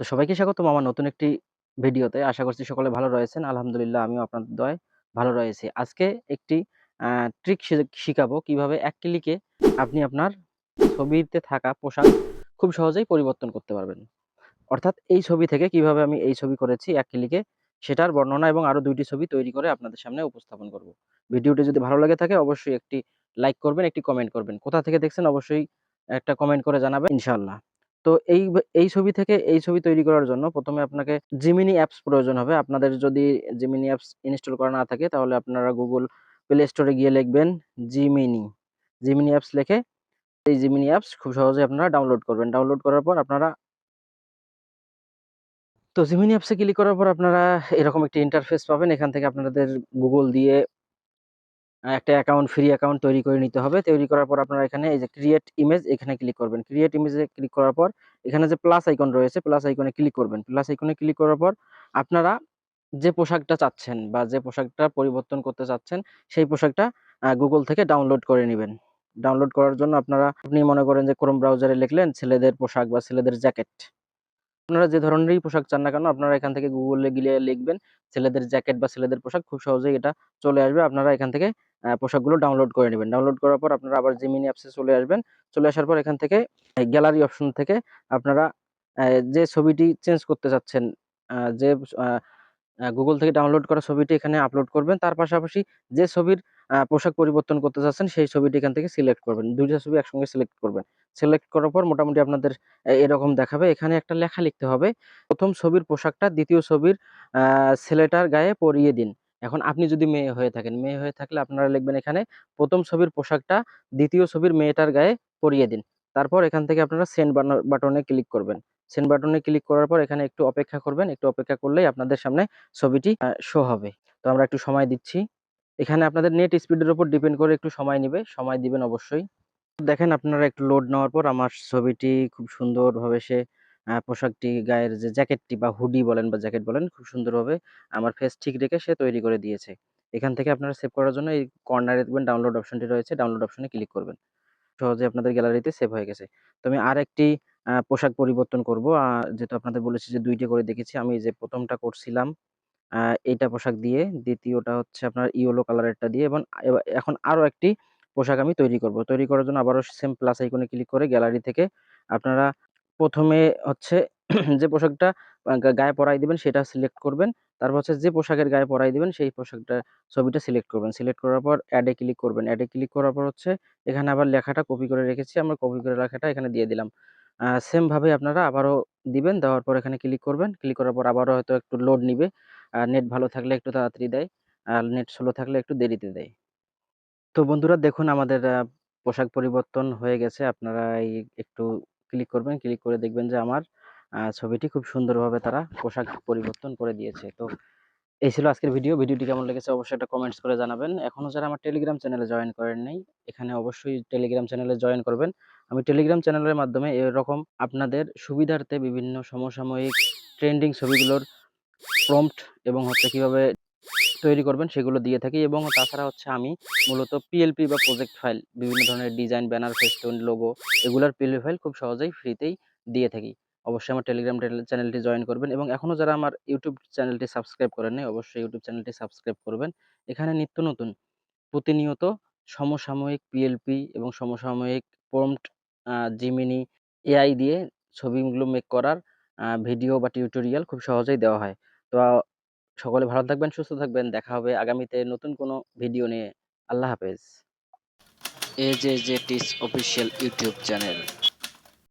তো সবাইকে স্বাগতম আমার নতুন একটি ভিডিওতে। আশা করছি সকলে ভালো রয়েছেন। আলহামদুলিল্লাহ আমিও আপনাদের দোয়ায় ভালো রয়েছি। আজকে একটি ট্রিক শিখাবো কীভাবে এক ক্লিকে আপনি আপনার ছবিতে থাকা পোশাক খুব সহজেই পরিবর্তন করতে পারবেন। অর্থাৎ এই ছবি থেকে কীভাবে আমি এই ছবি করেছি এক ক্লিকে সেটার বর্ণনা এবং আরও দুইটি ছবি তৈরি করে আপনাদের সামনে উপস্থাপন করব। ভিডিওটি যদি ভালো লাগে থাকে অবশ্যই একটি লাইক করবেন, একটি কমেন্ট করবেন। কোথা থেকে দেখছেন অবশ্যই একটা কমেন্ট করে জানাবেন ইনশাআল্লাহ। তো এই এই ছবি থেকে এই ছবি তৈরি করার জন্য প্রথমে আপনাকে জিমিনি অ্যাপস প্রয়োজন হবে। আপনাদের যদি জিমিনি অ্যাপস ইনস্টল করা না থাকে, তাহলে আপনারা গুগল প্লে স্টোরে গিয়ে লিখবেন জিমিনি জিমিনি অ্যাপস লিখে এই জিমিনি অ্যাপস খুব সহজেই আপনারা ডাউনলোড করবেন। ডাউনলোড করার পর আপনারা তো জিমিনি অ্যাপসে ক্লিক করার পর আপনারা এরকম একটি ইন্টারফেস পাবেন। এখান থেকে আপনাদের গুগল দিয়ে একটা অ্যাকাউন্ট ফ্রি অ্যাকাউন্ট তৈরি করে নিতে হবে। তৈরি করার পর আপনারা এখানে এই যে ক্রিয়েট ইমেজ এখানে ক্লিক করবেন। ক্রিয়েট ইমেজে ক্লিক করার পর এখানে যে প্লাস আইকন রয়েছে, প্লাস আইকনে ক্লিক করবেন। প্লাস আইকনে ক্লিক করার পর আপনারা যে পোশাকটা চাচ্ছেন বা যে পোশাকটা পরিবর্তন করতে চাচ্ছেন সেই পোশাকটা গুগল থেকে ডাউনলোড করে নেবেন ডাউনলোড করার জন্য আপনারা আপনি মনে করেন যে Chrome ব্রাউজারে লিখলেন ছেলেদের পোশাক বা ছেলেদের জ্যাকেট। আপনারা যে ধরনেরই পোশাক চান না কেন আপনারা এখান থেকে গুগলে গিয়ে লিখবেন ছেলেদের জ্যাকেট বা ছেলেদের পোশাক খুব সহজেই এটা চলে আসবে। আপনারা এখান থেকে পোশাকগুলো ডাউনলোড করে নিবেন। ডাউনলোড করার পর আপনারা আবার জিমিনি অ্যাপসে চলে আসবেন। চলে আসার পর এখান থেকে গ্যালারি অপশন থেকে আপনারা যে ছবিটি চেঞ্জ করতে চাচ্ছেন যে আ থেকে ডাউনলোড করা ছবিটি এখানে আপলোড করবেন। তার পাশাপাশি যে ছবির পোশাক পরিবর্তন করতে চাচ্ছেন, সেই ছবিটি এখান থেকে সিলেক্ট করবেন। দুইটা ছবি একসঙ্গে সিলেক্ট করবেন। সিলেক্ট করার পর মোটামুটি আপনাদের এরকম দেখাবে। এখানে একটা লেখা লিখতে হবে। প্রথম ছবির পোশাকটা দ্বিতীয় ছবির ছেলেটার গায়ে পরিয়ে দিন। এখন আপনি যদি মেয়ে হয়ে থাকেন, মেয়ে হয়ে থাকলে আপনারা লিখবেন এখানে প্রথম ছবির পোশাকটা দ্বিতীয় ছবির মেয়েটার গায়ে পরিয়ে দিন। তারপর এখান থেকে আপনারা সেন্ড বাটনে ক্লিক করবেন। সেন্ড বাটনে ক্লিক করার পর এখানে একটু অপেক্ষা করবেন। একটু অপেক্ষা করলেই আপনাদের সামনে ছবিটি শো হবে। তো আমরা একটু সময় দিচ্ছি। এখানে আপনাদের নেট স্পিডের উপর ডিপেন্ড করে একটু সময় নেবে সময় দিবেন অবশ্যই। দেখেন আপনারা একটু লোড নেওয়ার পর আমার ছবিটি খুব সুন্দরভাবে সে পোশাকটি গায়ের যে জ্যাকেটটি বা হুডি বলেন বা জ্যাকেট বলেন খুব সুন্দরভাবে আমার ফেস ঠিক রেখে সে তৈরি করে দিয়েছে। এখান থেকে আপনারা সেভ করার জন্য এই কর্নারে দেখবেন ডাউনলোড অপশনটি রয়েছে। ডাউনলোড অপশনে ক্লিক করবেন। সহজে আপনাদের গ্যালারিতে সেভ হয়ে গেছে। তো আমি আরেকটি আ পোশাক পরিবর্তন করব। যেহেতু আপনাদের বলেছি যে দুইটি করে দেখেছি। আমি যে প্রথমটা করছিলাম এইটা পোশাক দিয়ে, দ্বিতীয়টা হচ্ছে আপনার ইয়েলো কালারেরটা দিয়ে এবং এখন আরও একটি পোশাক আমি তৈরি করব। তৈরি করার জন্য আবারও সেম প্লাস আইকনে ক্লিক করে গ্যালারি থেকে আপনারা ১ম এ হচ্ছে যে পোশাকটা গায়ে পরায় দিবেন সেটা সিলেক্ট করবেন। তারপর হচ্ছে যে পোশাকের গায়ে পরায় দিবেন সেই পোশাকটা ছবিটা সিলেক্ট করবেন। সিলেক্ট করার পর অ্যাডে ক্লিক করবেন। অ্যাডে ক্লিক করার পর হচ্ছে এখানে আবার লেখাটা কপি করে রেখেছি। আমরা কপি করে লেখাটা এখানে দিয়ে দিলাম। আ সেম ভাবে আপনারা আবারও দিবেন। দেওয়ার পর এখানে ক্লিক করবেন। ক্লিক করার পর আবারও হয়তো একটু লোড নিবে। নেট ভালো থাকলে একটু তাড়াতাড়ি দেয়। আর নেট স্লো থাকলে একটু দেরিতে দেয়। তো বন্ধুরা দেখুন আমাদের পোশাক পরিবর্তন হয়ে গেছে। আপনারা এই একটু ক্লিক করবেন। ক্লিক করে দেখবেন যে আমার ছবিটি খুব সুন্দরভাবে তারা পোশাক পরিবর্তন করে দিয়েছে। তো এই ছিল আজকের ভিডিও। ভিডিওটি কেমন লেগেছে অবশ্যই একটা কমেন্টস করে জানাবেন। এখনও যারা আমার টেলিগ্রাম চ্যানেলে জয়েন করেন নাই, এখানে অবশ্যই টেলিগ্রাম চ্যানেলে জয়েন করবেন। আমি টেলিগ্রাম চ্যানেলের মাধ্যমে এরকম আপনাদের সুবিধার্থে বিভিন্ন সমসাময়িক ট্রেন্ডিং ছবিগুলোর প্রম্পট এবং হচ্ছে কীভাবে তৈরি করবেন সেগুলো দিয়ে থাকি এবং তাছাড়া হচ্ছে আমি মূলত পিএলপি বা প্রজেক্ট ফাইল বিভিন্ন ধরনের ডিজাইন, ব্যানার, ফেস্টুন, লোগো এগুলোর পিএলপি ফাইল খুব সহজেই ফ্রিতেই দিয়ে থাকি। অবশ্যই আমার টেলিগ্রাম চ্যানেলটি জয়েন করবেন এবং এখনও যারা আমার ইউটিউব চ্যানেলটি সাবস্ক্রাইব করেন নাই অবশ্যই ইউটিউব চ্যানেলটি সাবস্ক্রাইব করবেন। এখানে নিত্য নতুন প্রতিনিয়ত সমসাময়িক পিএলপি এবং সমসাময়িক প্রম্পট জিমিনি এআই দিয়ে ছবিগুলো মেক করার ভিডিও বা টিউটোরিয়াল খুব সহজেই দেওয়া হয়। তো সকলে ভালো থাকবেন, সুস্থ থাকবেন। দেখা হবে আগামীতে নতুন কোনো ভিডিও নিয়ে। আল্লাহ হাফেজ। এ জে জে টিস অফিসিয়াল ইউটিউব চ্যানেল